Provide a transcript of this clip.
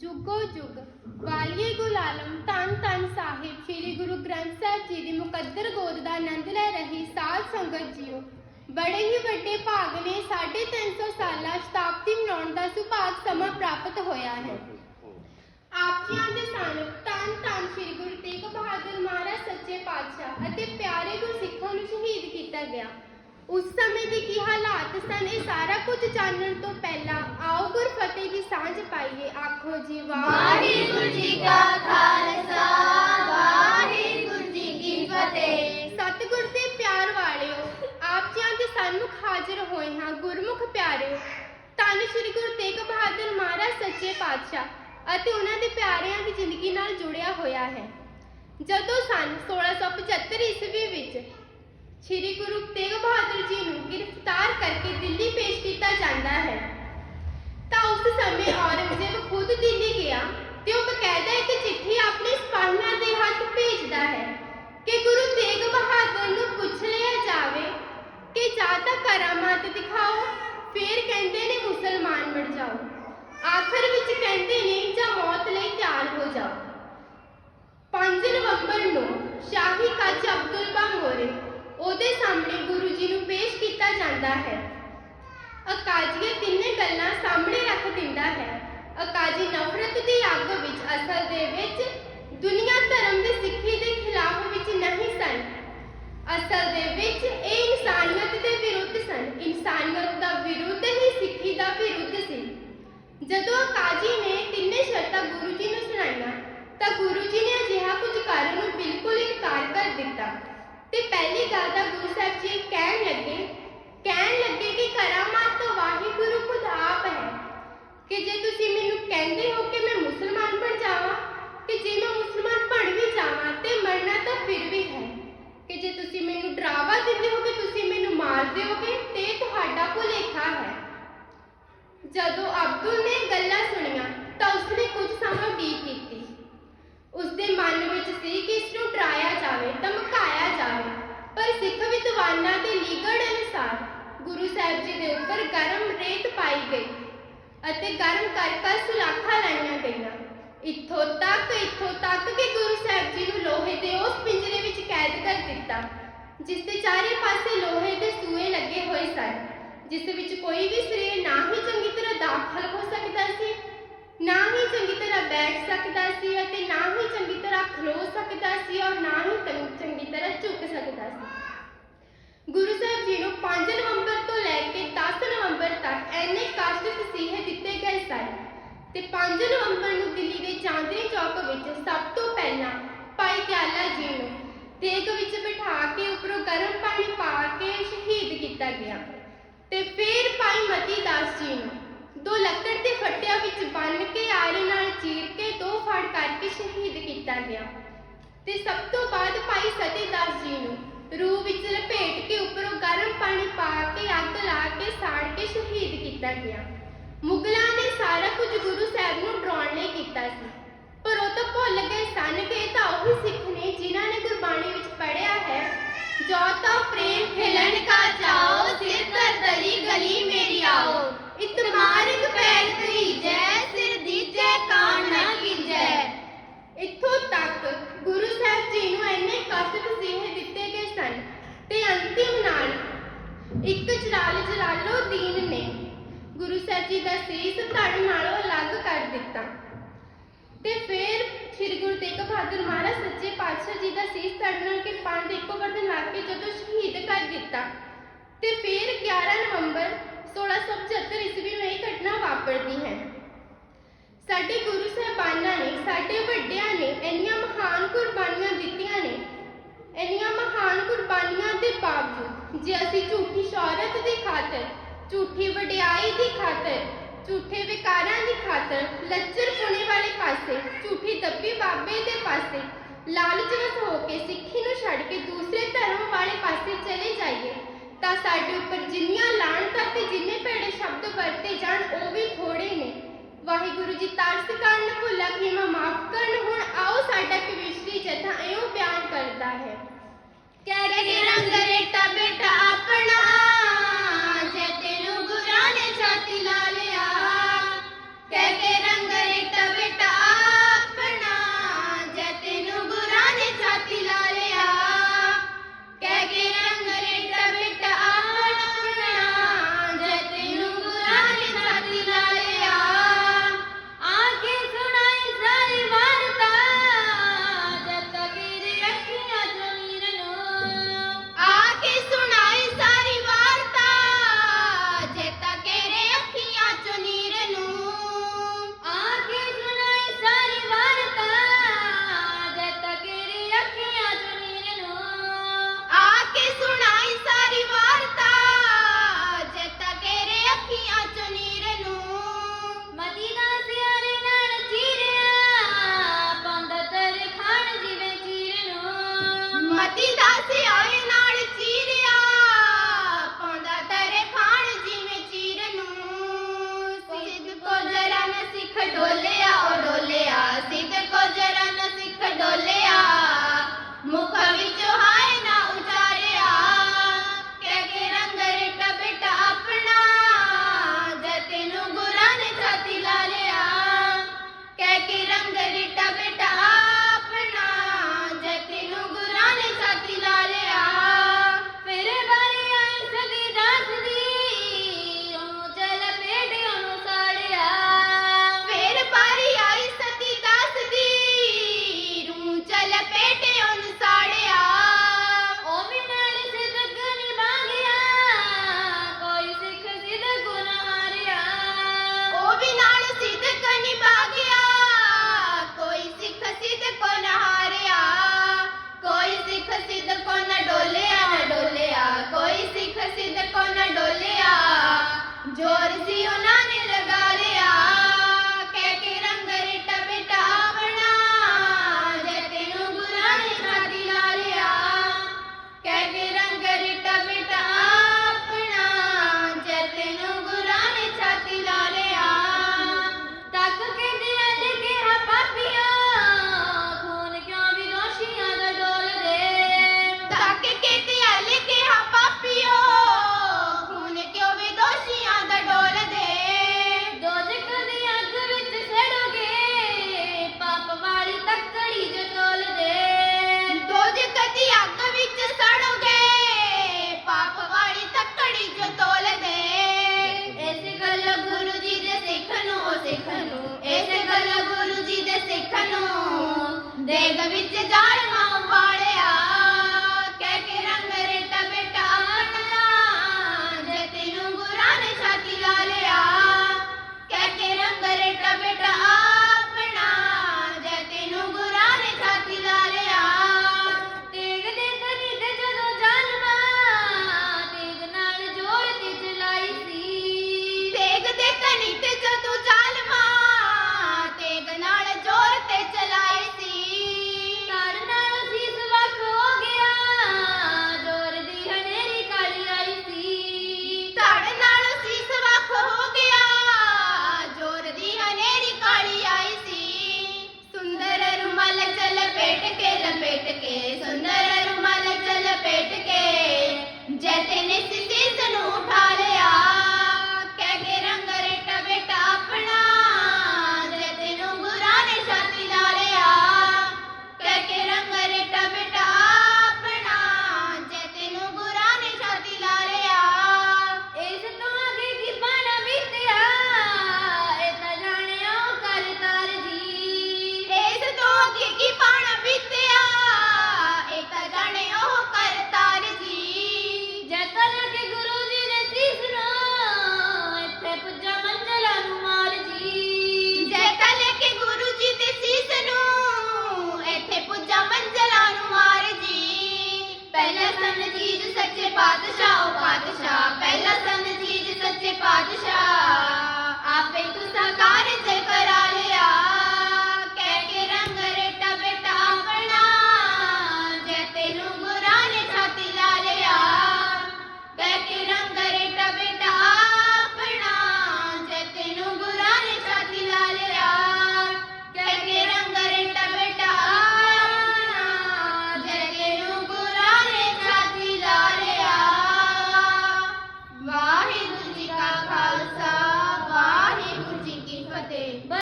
ਜੁਗੋ ਜੁਗ, ਵਾਲੀਏ ਗੁਲ ਆਲਮ ਧੰਨ ਧੰਨ ਸਾਹਿਬ, ਸ੍ਰੀ ਗੁਰੂ ਗ੍ਰੰਥ ਸਾਹਿਬ ਜੀ ਦੀ ਮੁਕੱਦਰ ਗੋਦ ਦਾ ਆਨੰਦ ਲੈ ਰਹੀ ਸਾਧ ਸੰਗਤ ਜੀਓ। ਬੜੇ ਹੀ ਵੱਡੇ ਭਾਗ ਨੇ 350 ਸਾਲਾ ਸ਼ਤਾਬਦੀ ਮਨਾਉਣ ਦਾ ਸੁਭਾਗ ਸਮਾਂ ਪ੍ਰਾਪਤ ਹੋਇਆ ਹੈ। ਆਪ ਜੀਆਂ ਦੇ ਸਨ ਧੰਨ ਧੰਨ ਸ੍ਰੀ ਗੁਰੂ ਤੇਗ ਬਹਾਦਰ ਮਹਾਰਾਜ, ਸੱਚੇ ਪਾਤਸ਼ਾਹ ਅਤੇ ਪਿਆਰੇ ਗੁਰਸਿੱਖਾਂ ਨੂੰ ਸ਼ਹੀਦ ਕੀਤਾ ਗਿਆ। ਉਸ ਸਮੇਂ ਦੇ ਕੀ ਹਾਲਾਤ ਸਨ ਇਹ ਸਾਰਾ ਕੁਝ ਜਾਣਨ ਤੋਂ ਪਹਿਲਾਂ ਆਓ ਗੁਰਫਤਿਹ ਦੀ ਸਾਂਝ ਪਾਈਏ। ਆਖੋ ਜੀ, ਵਾਹਿਗੁਰੂ ਜੀ ਕਾ ਖਾਲਸਾ, ਵਾਹਿਗੁਰੂ ਜੀ ਕੀ ਫਤਿਹ। ਸਤਿਗੁਰ ਦੇ ਪਿਆਰ ਵਾਲਿਓ, ਆਪ ਜੀਆਂ ਦੇ ਸਨਮੁਖ ਹਾਜ਼ਰ ਹੋਏ ਹਾਂ, ਗੁਰਮੁਖ ਪਿਆਰਿਓ ਧੰਨ ਸ੍ਰੀ ਗੁਰੂ ਤੇਗ ਬਹਾਦਰ ਮਹਾਰਾਜ ਸੱਚੇ ਪਾਤਸ਼ਾਹ ਅਤੇ ਉਹਨਾਂ ਦੇ ਪਿਆਰਿਆਂ ਦੀ ਜ਼ਿੰਦਗੀ ਨਾਲ ਜੁੜਿਆ ਹੋਇਆ ਹੈ। ਜਦੋਂ ਸਨ 1675 ਈਸਵੀ ਵਿੱਚ ਸ੍ਰੀ ਗੁਰੂ ਤੇਗ ਬਹਾਦਰ ਜੀ ਨੂੰ ਗ੍ਰਿਫਤਾਰ ਕਰਕੇ ਦਿੱਲੀ ਪੇਸ਼ ਕੀਤਾ ਜਾਂਦਾ ਹੈ। ਤਾਂ ਉਸ ਸਮੇਂ ਔਰੰਗਜ਼ੇਬ ਖੁਦ ਦਿੱਲੀ ਗਿਆ ਤੇ ਉਹ ਬਕਾਇਦਾ ਇੱਕ ਚਿੱਠੀ ਆਪਣੇ ਸਿਪਾਹੀਆਂ ਦੇ ਹੱਥ ਭੇਜਦਾ ਹੈ ਕਿ ਗੁਰੂ ਤੇਗ ਬਹਾਦਰ ਨੂੰ ਪੁੱਛ ਲਿਆ ਜਾਵੇ ਕਿ ਜਾਂ ਤਾਂ ਕਰਾਮਾਤ ਦਿਖਾਓ, ਫਿਰ ਕਹਿੰਦੇ ਨੇ ਮੁਸਲਮਾਨ ਬਣ ਜਾਓ। ਆਖਰ ਵਿੱਚ ਕਹਿੰਦੇ ਨੇ ਜਾਂ ਮੌਤ ਲਈ ਤਿਆਰ ਹੋ ਜਾਓ 5 ਨਵੰਬਰ ਨੂੰ ਸ਼ਾਹੀ ਕੱਚ ਅਬਦੁਲ ਬਾਮੋਰੇ ਉਹਦੇ ਸਾਹਮਣੇ ਗੁਰੂ ਜੀ ਨੂੰ ਪੇਸ਼ ਕੀਤਾ ਜਾਂਦਾ ਹੈ ਅਕਾਜੀ ਤਿੰਨੇ ਗੱਲਾਂ ਸਾਹਮਣੇ ਰੱਖ ਦਿੰਦਾ ਹੈ ਅਕਾਜੀ ਨਫ਼ਰਤ ਦੀ ਅੱਗ ਵਿੱਚ ਅਸਲ ਦੇ ਵਿੱਚ ਦੁਨੀਆ ਧਰਮ ਦੇ ਸਿੱਖੀ ਦੇ ਖਿਲਾਫ ਵਿੱਚ ਨਹੀਂ ਸਨ ਅਸਲ ਦੇ ਵਿੱਚ ਇਹ ਇਨਸਾਨੀਅਤ ਦੇ ਵਿਰੁੱਧ ਸਨ ਇਨਸਾਨੀਅਤ ਦਾ ਵਿਰੁੱਧ ਹੀ ਸਿੱਖੀ ਦਾ ਵਿਰੁੱਧ ਸੀ ਜਦੋਂ ਅਕਾਜੀ ਨੇ ਤਿੰਨੇ ਸ਼ਰਤਾਂ ਗੁਰੂ ਜੀ ਨੂੰ ਸੁਣਾਈਆਂ ਤਾਂ ਗੁਰੂ ਜੀ ਨੇ ਅਜਿਹਾ ਕੁਝ ਕਰਨ ਨੂੰ ਬਿਲਕੁਲ ਇਨਕਾਰ ਕਰ ਦਿੱਤਾ ਤੇ ਪਹਿਲੀ ਗੱਲ ਤਾਂ ਗੁਰੂ ਸਾਹਿਬ ਜੀ ਕਹਿਣ ਲੱਗੇ ਕਹਿਣ ਲੱਗੇ ਕਿ ਕਰਾਮਾਤ ਤਾਂ ਵਾਹਿਗੁਰੂ ਖੁਦ ਆਪ ਹੈ ਕਿ ਜੇ ਤੁਸੀਂ ਮੈਨੂੰ ਕਹਿੰਦੇ ਹੋ ਕਿ ਮੈਂ ਮੁਸਲਮਾਨ ਬਣ ਜਾਵਾਂ ਕਿ ਜੇ ਮੈਂ ਮੁਸਲਮਾਨ ਬਣ ਵੀ ਜਾਵਾਂ ਤੇ ਮਰਨਾ ਤਾਂ ਫਿਰ ਵੀ ਹੈ ਕਿ ਜੇ ਤੁਸੀਂ ਮੈਨੂੰ ਡਰਾਵਾ ਦਿੰਦੇ ਹੋ ਕਿ ਤੁਸੀਂ ਮੈਨੂੰ ਮਾਰ ਦਿਓਗੇ ਤੇ ਇਹ ਤੁਹਾਡਾ ਭੁਲੇਖਾ ਹੈ ਜਦੋਂ ਅਬਦੁਲ ਨੇ ਗੱਲਾਂ ਸੁਣੀਆਂ ਤਾਂ ਉਸਨੇ ਕੁਝ ਸਮਾਂ ਉਡੀਕ ਕੀਤੀ। ਉਸਦੇ ਮਨ ਵਿੱਚ ਸੀ ਕਿ ਇਸ ਨੂੰ ਡਰਾਇਆ ਜਾਵੇ, ਧਮਕਾਇਆ ਜਾਵੇ, ਪਰ ਸਿੱਖ ਵਿਦਵਾਨਾਂ ਦੇ ਲੀਗੜ ਅਨੁਸਾਰ ਗੁਰੂ ਸਾਹਿਬ ਜੀ ਦੇ ਉੱਪਰ ਗਰਮ ਰੇਤ ਪਾਈ ਗਈ ਅਤੇ ਗਰਮ ਕਰ ਕਰ ਸੁਲਾਖਾਂ ਲਾਈਆਂ ਗਈਆਂ। ਇੱਥੋਂ ਤੱਕ ਇੱਥੋਂ ਤੱਕ ਕਿ ਗੁਰੂ ਸਾਹਿਬ ਜੀ ਨੂੰ ਲੋਹੇ ਦੇ ਉਸ ਪਿੰਜਰੇ ਵਿੱਚ ਕੈਦ ਕਰ ਦਿੱਤਾ, ਜਿਸ ਦੇ ਚਾਰੇ ਪਾਸੇ ਲੋਹੇ ਦੇ ਸੂਏ ਲੱਗੇ ਹੋਏ ਸਨ। ਜਿਸ ਵਿੱਚ ਕੋਈ ਵੀ ਸਰੀਰ ਨਾ ਹੀ ਚੰਗੀ ਤਰ੍ਹਾਂ ਦਾਖਲ ਹੋ ਸਕਦਾ ਸੀ, ਨਾ ਹੀ ਚੰਗੀ ਤਰ੍ਹਾਂ ਬੈਠ ਸਕਦਾ ਸੀ ਅਤੇ ਨਾ ਹੀ ਚੰਗੀ ਤਰ੍ਹਾਂ ਖਲੋ ਸਕਦਾ ਸੀ ਔਰ ਨਾ ਹੀ ਚੰਗੀ ਤਰ੍ਹਾਂ ਝੁਕ ਸਕਦਾ ਸੀ। ਗੁਰੂ ਸਾਹਿਬ ਜੀ ਨੂੰ 5 ਨਵੰਬਰ ਤੋਂ ਲੈ ਕੇ 10 ਨਵੰਬਰ ਤੱਕ ਐਨੇ ਕਸ਼ਟ ਤਸੀਹੇ ਦਿੱਤੇ ਗਏ ਸਨ ਤੇ 5 ਨਵੰਬਰ ਨੂੰ ਦਿੱਲੀ ਦੇ ਚਾਂਦਨੀ ਚੌਕ ਵਿੱਚ ਸਭ ਤੋਂ ਪਹਿਲਾਂ ਭਾਈ ਦਿਆਲਾ ਜੀ ਨੂੰ ਦੇਗ ਵਿੱਚ ਬਿਠਾ ਕੇ ਉੱਪਰੋਂ ਗਰਮ ਪਾਣੀ ਪਾ ਕੇ ਸ਼ਹੀਦ ਕੀਤਾ ਗਿਆ ਤੇ ਫਿਰ ਭਾਈ ਮਤੀ ਦਾਸ ਜੀ ਨੂੰ ਦੋ ਲੱਕੜ ਦੇ ਫੱਟਿਆਂ ਵਿੱਚ ਬੰਨ੍ਹ ਕੇ ਆਰੇ ਨਾਲ ਚੀਰ ਕੇ ਦੋ ਫੜ ਕਰਕੇ ਸ਼ਹੀਦ ਕੀਤਾ ਗਿਆ। ਤੇ ਸਭ ਤੋਂ ਬਾਅਦ ਭਾਈ ਸਤੀ ਦਾਸ ਜੀ ਨੂੰ ਰੂਹ ਵਿੱਚ ਲਪੇਟ ਕੇ ਉੱਪਰੋਂ ਗਰਮ ਪਾਣੀ ਪਾ ਕੇ ਅੱਗ ਲਾ ਕੇ ਸਾੜ ਕੇ ਸ਼ਹੀਦ ਕੀਤਾ ਗਿਆ। ਮੁਗਲਾਂ ਨੇ ਸਾਰਾ ਕੁਝ ਗੁਰੂ ਸਾਹਿਬ ਨੂੰ ਡਰਾਉਣ ਲਈ ਕੀਤਾ ਸੀ। ਪਰ ਉਹ ਤਾਂ ਭੁੱਲ ਗਏ ਸਨ ਕਿ ਇਹ ਤਾਂ ਉਹੀ ਸਿੱਖ ਨੇ ਜਿਨ੍ਹਾਂ ਨੇ ਗੁਰਬਾਣੀ ਵਿੱਚ ਪੜ੍ਹਿਆ ਹੈ। ਜੋ ਤਾਂ ਪ੍ਰੇਮ ਖਿਲਣ ਕਾ ਜਾਓ, ਸਿਰ ਧਰ ਦਲੀ ਗਲੀ ਮੇਰੀ ਆਓ। ਇਤਮਾਰਕ ਪੈਰ ਕਰੀਜੈ ਸਿਰ ਦੀਜੈ ਕਾਣ ਨਾ ਕੀਜੈ ਇੱਥੋਂ ਤੱਕ ਗੁਰੂ ਸਾਹਿਬ ਜੀ ਨੂੰ ਇੰਨੇ ਕਸ਼ਟ ਤਸੀਹੇ ਦਿੱਤੇ ਗਏ ਸਨ ਤੇ ਅੰਤਿਮ ਨਾਲ ਇੱਕ ਜਲਾਲ ਜਲਾਲੋ ਦੀਨ ਨੇ ਗੁਰੂ ਸਾਹਿਬ ਜੀ ਦਾ ਸੀਸ ਧੜ ਨਾਲੋਂ ਅਲੱਗ ਕਰ ਦਿੱਤਾ ਤੇ ਫਿਰ ਸ੍ਰੀ ਗੁਰੂ ਤੇਗ ਬਹਾਦਰ ਮਹਾਰਾਜ ਸੱਚੇ ਪਾਤਸ਼ਾਹ ਜੀ ਦਾ ਸੀਸ ਧੜ ਨਾਲ ਕੇ ਪੰਜ ਇੱਕੋ ਗਰਦਨ ਲਾ ਕੇ ਜਦੋਂ ਸ਼ਹੀਦ ਕਰ ਦਿੱਤਾ। ਤੇ ਫਿਰ 11 ਨਵੰਬਰ 1675 ਈਸਵੀ ਨੂੰ ਇਹ ਘਟਨਾ ਵਾਪਰਦੀ ਹੈ। ਸਾਡੇ ਗੁਰੂ ਸਾਹਿਬਾਨਾਂ ਨੇ, ਸਾਡੇ ਵੱਡਿਆਂ ਨੇ ਇੰਨੀਆਂ ਮਹਾਨ ਕੁਰਬਾਨੀਆਂ ਦਿੱਤੀਆਂ ਨੇ, ਇੰਨੀਆਂ ਮਹਾਨ ਕੁਰਬਾਨੀਆਂ ਦੇ ਬਾਵਜੂਦ ਜੇ ਅਸੀਂ ਝੂਠੀ ਸ਼ੌਹਰਤ ਦੀ ਖਾਤਰ, ਝੂਠੀ ਵਡਿਆਈ ਦੀ ਖਾਤਰ ਝੂਠੇ ਵਿਕਾਰਾਂ ਦੀ ਖਾਤਰ ਲੱਚਰ ਪੁਣੇ ਵਾਲੇ ਪਾਸੇ, ਝੂਠੀ ਦੱਬੀ ਬਾਬੇ ਦੇ ਪਾਸੇ ਲਾਲਚਵਸ ਹੋ ਕੇ ਸਿੱਖੀ ਨੂੰ ਛੱਡ ਕੇ ਦੂਸਰੇ ਧਰਮ ਵਾਲੇ ਪਾਸੇ ਚਲੇ ਜਾਈਏ, ਤਾਂ ਸਾਡੇ ਉੱਪਰ ਜਿੰਨੀਆਂ ਲਾਹਣਤਾਂ ਤੇ ਜਿੰਨੇ ਭੈੜੇ ਸ਼ਬਦ ਵਰਤੇ ਜਾਣ, ਉਹ ਵੀ ਥੋੜੇ ਨੇ। ਵਾਹਿਗੁਰੂ ਜੀ ਤਰਸ ਕਰਨ ਭੁੱਲਾ, ਖੀਮਾ ਮਾਫ ਕਰਨ, ਹੁਣ ਆਓ ਸਾਡਾ ਕਵਿਸ਼ਰੀ ਜਥਾ ਇਉਂ ਬਿਆਨ ਕਰਦਾ ਹੈ। ਕਹਿ ਕੇ ਰੰਗ ਰੇਟਾ ਬੇਟਾ ਵਿੱਚ ਜਾਲਮਾਂ ਵਾਲਿਆ। ਕਹਿ